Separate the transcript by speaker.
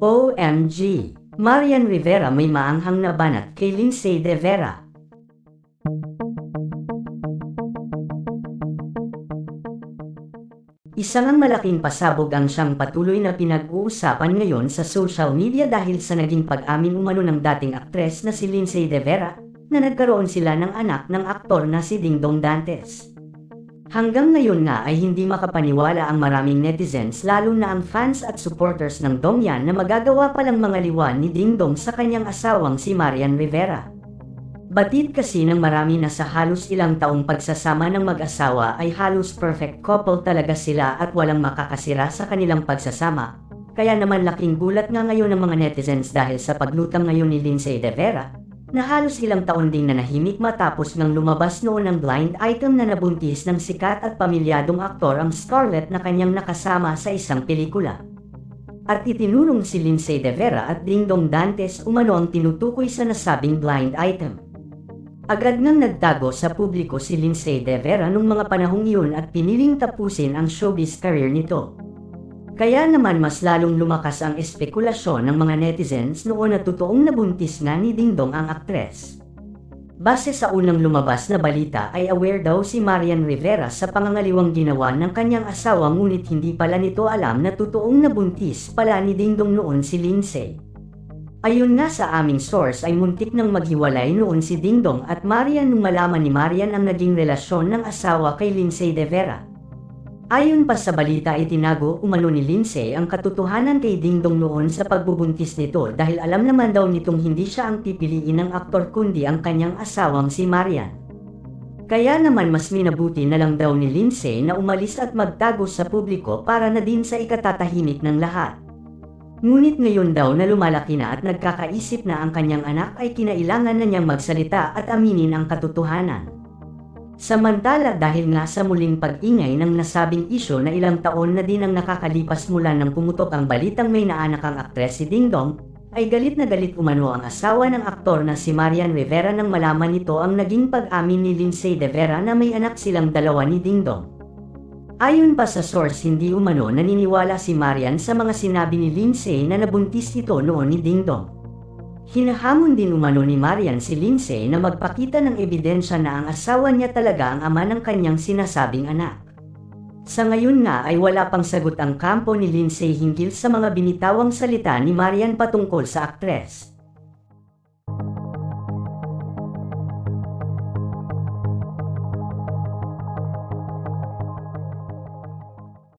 Speaker 1: OMG! Marian Rivera may maanghang na banat kay Lindsay De Vera. Isang ang malaking pasabog ang siyang patuloy na pinag-uusapan ngayon sa social media dahil sa naging pag-amin umano ng dating aktres na si Lindsay De Vera na nagkaroon sila ng anak ng aktor na si Dingdong Dantes. Hanggang ngayon nga ay hindi makapaniwala ang maraming netizens lalo na ang fans at supporters ng Dongyan na magagawa palang mga liwan ni Dingdong sa kanyang asawang si Marian Rivera. Batid kasi ng marami na sa halos ilang taong pagsasama ng mag-asawa ay halos perfect couple talaga sila at walang makakasira sa kanilang pagsasama. Kaya naman laking gulat nga ngayon ng mga netizens dahil sa paglutang ngayon ni Lindsay De Vera na halos ilang taon ding nanahimik matapos nang lumabas noon ang blind item na nabuntis ng sikat at pamilyadong aktor ang Scarlett na kanyang nakasama sa isang pelikula. At itinulong si Lindsay De Vera at Dingdong Dantes umano ang tinutukoy sa nasabing blind item. Agad ngang nagtago sa publiko si Lindsay De Vera nung mga panahong iyon at piniling tapusin ang showbiz career nito. Kaya naman mas lalong lumakas ang espekulasyon ng mga netizens noon na totoong nabuntis nga ni Dingdong ang aktres. Base sa unang lumabas na balita ay aware daw si Marian Rivera sa pangangaliwang ginawa ng kanyang asawa ngunit hindi pala nito alam na totoong nabuntis pala ni Dingdong noon si Lindsay. Ayon nga sa aming source ay muntik nang maghiwalay noon si Dingdong at Marian nung malaman ni Marian ang naging relasyon ng asawa kay Lindsay De Vera. Ayon pa sa balita itinago umano ni Lindsay ang katotohanan kay Dingdong noon sa pagbubuntis nito dahil alam naman daw nitong hindi siya ang pipiliin ng aktor kundi ang kanyang asawang si Marian. Kaya naman mas minabuti na lang daw ni Lindsay na umalis at magtago sa publiko para na din sa ikatatahimik ng lahat. Ngunit ngayon daw na lumalaki na at nagkakaisip na ang kanyang anak ay kinailangan na niyang magsalita at aminin ang katotohanan. Samantala dahil nga sa muling pag-ingay ng nasabing isyo na ilang taon na din ang nakakalipas mula nang pumutok ang balitang may naanak ang aktres si Dingdong, ay galit na galit umano ang asawa ng aktor na si Marian Rivera nang malaman nito ang naging pag-amin ni Lindsay De Vera na may anak silang dalawa ni Dingdong. Ayon pa sa source hindi umano naniniwala si Marian sa mga sinabi ni Lindsay na nabuntis ito noon ni Dingdong. Hinahamon din umano ni Marian si Lindsay na magpakita ng ebidensya na ang asawa niya talaga ang ama ng kanyang sinasabing anak. Sa ngayon nga ay wala pang sagot ang kampo ni Lindsay hinggil sa mga binitawang salita ni Marian patungkol sa aktres.